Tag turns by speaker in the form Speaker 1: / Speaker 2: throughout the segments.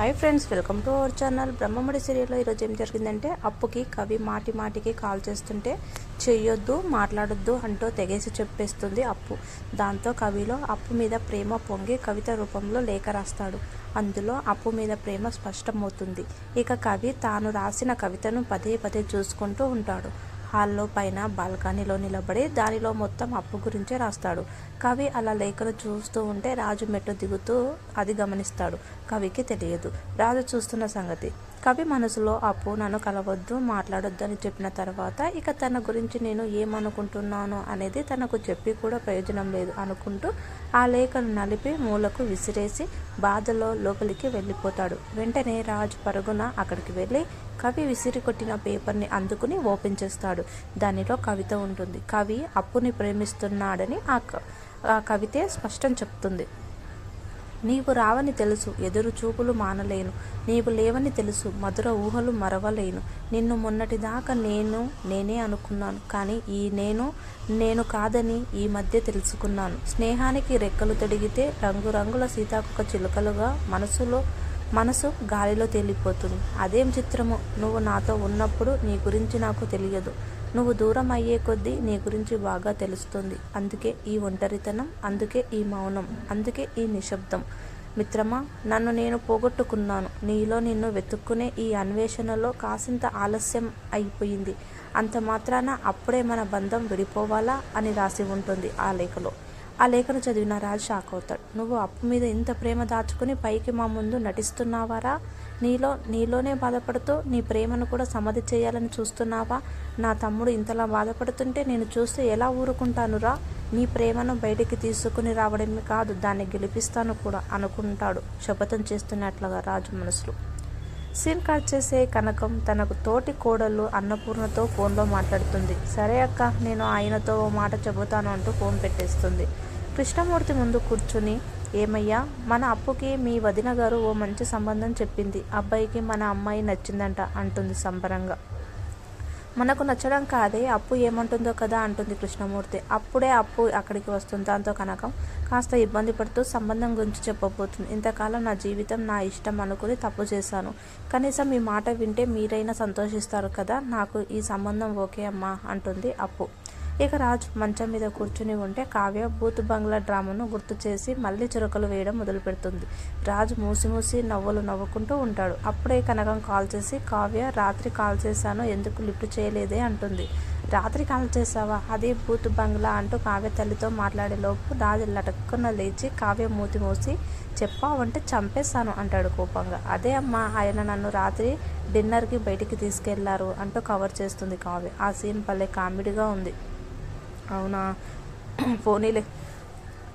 Speaker 1: Hi friends welcome to our channel. Brahmamudi సీరియల్లో ఈరోజు ఏం జరిగిందంటే అప్పుకి కవి మాటి మాటికి కాల్ చేస్తుంటే చెయ్యొద్దు మాట్లాడొద్దు అంటూ తెగేసి చెప్పేస్తుంది అప్పు. దాంతో కవిలో అప్పు మీద ప్రేమ పొంగి కవిత రూపంలో లేఖ రాస్తాడు. అందులో అప్పు మీద ప్రేమ స్పష్టమవుతుంది. ఇక కవి తాను రాసిన కవితను పదే పదే చూసుకుంటూ ఉంటాడు. హాల్లో పైన బాల్కనీలో నిలబడి దానిలో మొత్తం అప్పు గురించే రాస్తాడు. కవి అలా లేఖను చూస్తూ ఉంటే రాజు మెట్టు దిగుతూ అది గమనిస్తాడు. కవికి తెలియదు. రాజు చూస్తున్న సంగతి. కవి మనసులో అప్పు నన్ను కలవద్దు మాట్లాడొద్దు అని చెప్పిన తర్వాత ఇక తన గురించి నేను ఏమనుకుంటున్నాను అనేది తనకు చెప్పి కూడా ప్రయోజనం లేదు అనుకుంటూ ఆ లేఖను నలిపి మూలకు విసిరేసి బాధలో లోపలికి వెళ్ళిపోతాడు. వెంటనే రాజు పరుగున అక్కడికి వెళ్ళి కవి విసిరి కొట్టిన పేపర్ని అందుకుని ఓపెన్ చేస్తాడు. దానిలో కవిత ఉంటుంది. కవి అప్పుని ప్రేమిస్తున్నాడని ఆ క- ఆ కవితే స్పష్టం చెప్తుంది. నీవు రావని తెలుసు ఎదురు చూపులు మానలేను. నీవు లేవని తెలుసు మధుర ఊహలు మరవలేను. నిన్ను మొన్నటిదాకా నేను నేనే అనుకున్నాను. కానీ ఈ నేను నేను కాదని ఈ మధ్య తెలుసుకున్నాను. స్నేహానికి రెక్కలు తొడిగితే రంగురంగుల సీతాకొక చిలుకలుగా మనసులో మనసు గాలిలో తేలిపోతుంది. అదేం చిత్రము? నువ్వు నాతో ఉన్నప్పుడు నీ గురించి నాకు తెలియదు. నువ్వు దూరం అయ్యే కొద్దీ నీ గురించి బాగా తెలుస్తుంది. అందుకే ఈ ఒంటరితనం అందుకే ఈ మౌనం అందుకే ఈ నిశ్శబ్దం. మిత్రమా నన్ను నేను పోగొట్టుకున్నాను. నీలో నిన్ను వెతుక్కునే ఈ అన్వేషణలో కాసింత ఆలస్యం అయిపోయింది. అంత మాత్రాన అప్పుడే మన బంధం విడిపోవాలా అని రాసి ఉంటుంది ఆ లేఖలో. ఆ లేఖను చదివిన రాజు షాక్ అవుతాడు. నువ్వు అప్పు మీద ఇంత ప్రేమ దాచుకుని పైకి మా ముందు నటిస్తున్నావారా? నీలో నీలోనే బాధపడుతూ నీ ప్రేమను కూడా సమాధి చేయాలని చూస్తున్నావా? నా తమ్ముడు ఇంతలా బాధపడుతుంటే నేను చూస్తే ఎలా ఊరుకుంటానురా? నీ ప్రేమను బయటికి తీసుకుని రావడమే కాదు దాన్ని గెలిపిస్తాను కూడా అనుకుంటాడు శపథం చేస్తున్నట్లుగా రాజు మనసులో. సీన్ కట్ చేసే కనకం తనకు తోటి కోడలు అన్నపూర్ణతో ఫోన్లో మాట్లాడుతుంది. సరే అక్క నేను ఆయనతో ఓ మాట చెబుతాను అంటూ ఫోన్ పెట్టేస్తుంది. కృష్ణమూర్తి ముందు కూర్చుని ఏమయ్యా మన అప్పుకి మీ వదిన గారు ఓ మంచి సంబంధం చెప్పింది. అబ్బాయికి మన అమ్మాయి నచ్చిందంట అంటుంది సంబరంగా. మనకు నచ్చడం కాదే అప్పు ఏమంటుందో కదా అంటుంది కృష్ణమూర్తి. అప్పుడే అప్పు అక్కడికి వస్తుంది దాంతో కనకం కాస్త ఇబ్బంది పడుతూ సంబంధం గురించి చెప్పబోతుంది. ఇంతకాలం నా జీవితం నా ఇష్టం అనుకుని తప్పు చేశాను. కనీసం మీ మాట వింటే మీరైనా సంతోషిస్తారు కదా నాకు ఈ సంబంధం ఓకే అమ్మా అంటుంది అప్పు. ఇక రాజు మంచం మీద కూర్చుని ఉంటే కావ్య బూత్ బంగ్లా డ్రామాను గుర్తు చేసి మళ్ళీ చురకలు వేయడం మొదలు పెడుతుంది రాజు మూసి మూసి నవ్వులు నవ్వుకుంటూ ఉంటాడు. అప్పుడే కనకం కాల్ చేసి కావ్య రాత్రి కాల్ చేశాను ఎందుకు లిఫ్ట్ చేయలేదే? అంటుంది. రాత్రి కాల్ చేసావా అది బూత్ బంగ్లా అంటూ కావ్య తల్లితో మాట్లాడేలోపు రాజు లటక్కున లేచి కావ్య మూతి మూసి చెప్పావంటే చంపేస్తాను అంటాడు కోపంగా. అదే అమ్మా ఆయన నన్ను రాత్రి డిన్నర్కి బయటికి తీసుకెళ్ళారు అంటూ కవర్ చేస్తుంది కావ్య. ఆ సీన్ భలే కామెడీగా ఉంది. అవునా? పోనీలే.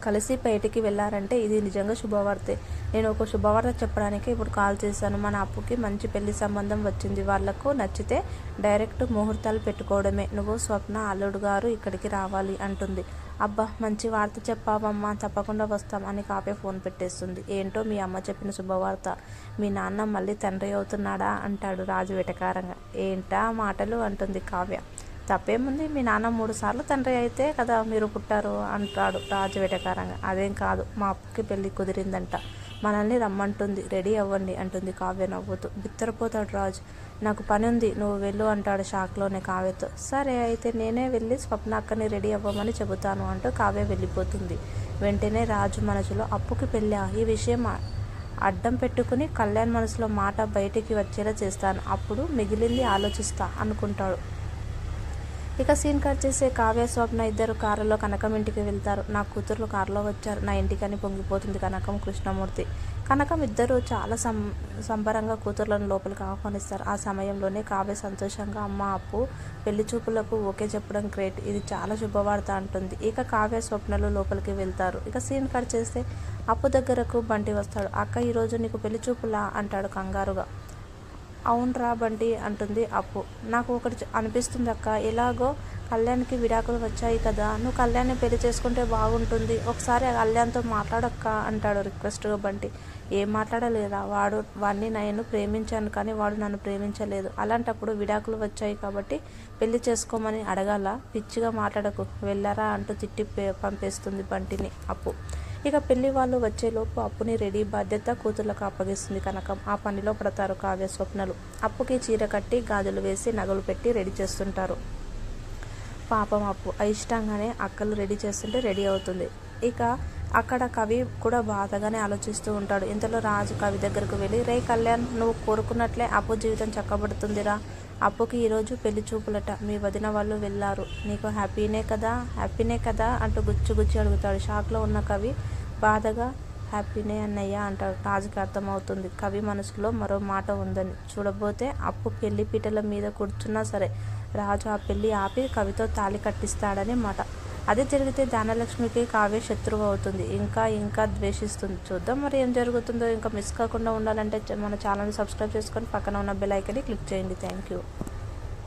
Speaker 1: కలిసి బయటికి వెళ్ళారంటే ఇది నిజంగా శుభవార్తే. నేను ఒక శుభవార్త చెప్పడానికి ఇప్పుడు కాల్ చేశాను. మన అప్పుకి మంచి పెళ్ళి సంబంధం వచ్చింది. వాళ్ళకు నచ్చితే డైరెక్ట్ ముహూర్తాలు పెట్టుకోవడమే. నువ్వు స్వప్న అల్లుడు గారు ఇక్కడికి రావాలి అంటుంది. అబ్బా మంచి వార్త చెప్పావమ్మా. తప్పకుండా వస్తాం అని కాపే ఫోన్ పెట్టేస్తుంది. ఏంటో మీ అమ్మ చెప్పిన శుభవార్త. మీ నాన్న మళ్ళీ తండ్రి అవుతున్నాడా? అంటాడు రాజు వెటకారంగా. ఏంటా మాటలు? అంటుంది కావ్య. తప్పేముంది? మీ నాన్న మూడు సార్లు తండ్రి అయితే కదా మీరు పుట్టారు అంటాడు రాజు వేటకారంగా అదేం కాదు మా అప్పుకి పెళ్ళి కుదిరిందంట. మనల్ని రమ్మంటుంది. రెడీ అవ్వండి అంటుంది కావ్య నవ్వుతూ. బిత్తరపోతాడు రాజు. నాకు పని ఉంది నువ్వు వెళ్ళు అంటాడు షాక్లోనే కావ్యతో. సరే అయితే నేనే వెళ్ళి స్వప్న అక్కని రెడీ అవ్వమని చెబుతాను అంటూ కావ్య వెళ్ళిపోతుంది. వెంటనే రాజు మనసులో అప్పుకి పెళ్ళా? ఈ విషయం అడ్డం పెట్టుకుని కళ్యాణ్ మనసులో మాట బయటికి వచ్చేలా చేస్తాను. అప్పుడు మిగిలింది ఆలోచిస్తా అనుకుంటాడు. ఇక సీన్ కట్ చేసే కావ్య స్వప్న ఇద్దరు కారులో కనకం ఇంటికి వెళ్తారు. నా కూతుర్లు కారులో వచ్చారు. నా ఇంటికని పొంగిపోతుంది కనకం కృష్ణమూర్తి. కనకం ఇద్దరు చాలా సం సంబరంగా కూతుర్లను లోపలికి ఆహ్వానిస్తారు. ఆ సమయంలోనే కావ్య సంతోషంగా అమ్మ అప్పు పెళ్ళి చూపులకు ఓకే చెప్పడం గ్రేట్. ఇది చాలా శుభవార్త అంటుంది. ఇక కావ్య స్వప్నలు లోపలికి వెళ్తారు. ఇక సీన్ కట్ చేస్తే అప్పు దగ్గరకు బంటి వస్తాడు. అక్క ఈరోజు నీకు పెళ్ళి చూపులా అంటాడు కంగారుగా. అవునరా బండి అంటుంది అప్పు. నాకు ఒకటి అనిపిస్తుంది అక్క. ఎలాగో కళ్యాణ్కి విడాకులు వచ్చాయి కదా. నువ్వు కళ్యాణ్ని పెళ్ళి చేసుకుంటే బాగుంటుంది. ఒకసారి కళ్యాణ్తో మాట్లాడక్క అంటాడు రిక్వెస్ట్గా బంటి ఏం మాట్లాడలేదా? వాడు వాడిని నేను ప్రేమించాను కానీ వాడు నన్ను ప్రేమించలేదు. అలాంటప్పుడు విడాకులు వచ్చాయి కాబట్టి పెళ్ళి చేసుకోమని అడగాల. పిచ్చిగా మాట్లాడకు. వెళ్ళారా అంటూ తిట్టి పంపేస్తుంది బంటిని అప్పు. ఇక పెళ్ళి వాళ్ళు వచ్చేలోపు అప్పుని రెడీ బాధ్యత కూతుర్లకు అప్పగిస్తుంది కనకం. ఆ పనిలో పడతారు కావ్య స్వప్నలు. అప్పుకి చీర కట్టి గాజులు వేసి నగలు పెట్టి రెడీ చేస్తుంటారు. పాపం అప్పు. అయిష్టంగానే అక్కలు రెడీ చేస్తుంటే రెడీ అవుతుంది. ఇక అక్కడ కవి కూడా బాధగానే ఆలోచిస్తూ ఉంటాడు. ఇంతలో రాజు కవి దగ్గరకు వెళ్ళి రే కళ్యాణ్ నువ్వు కోరుకున్నట్లే అప్పు జీవితం చక్కబడుతుందిరా. అప్పుకి ఈరోజు పెళ్ళి చూపులట. మీ వదిన వాళ్ళు వెళ్ళారు. నీకు హ్యాపీనే కదా హ్యాపీనే కదా అంటూ గుచ్చి గుచ్చి అడుగుతాడు. షాక్లో ఉన్న కవి బాధగా హ్యాపీనే అన్నయ్య అంటాడు. రాజుకి అర్థమవుతుంది. కవి మనసులో మరో మాట ఉందని. చూడబోతే అప్పు పెళ్ళి పీటల మీద కూర్చున్నా సరే రాజు ఆ పెళ్ళి ఆపి కవితో తాళి కట్టిస్తాడని మాట. అదే జరిగితే ధనలక్ష్మికి కావ్య శత్రువు అవుతుంది. ఇంకా ఇంకా ద్వేషిస్తుంది. చూద్దాం మరి ఏం జరుగుతుందో. ఇంకా మిస్ కాకుండా ఉండాలంటే మన ఛానల్ సబ్స్క్రైబ్ చేసుకొని పక్కన ఉన్న బెల్ ఐకన్ని క్లిక్ చేయండి. Thank you.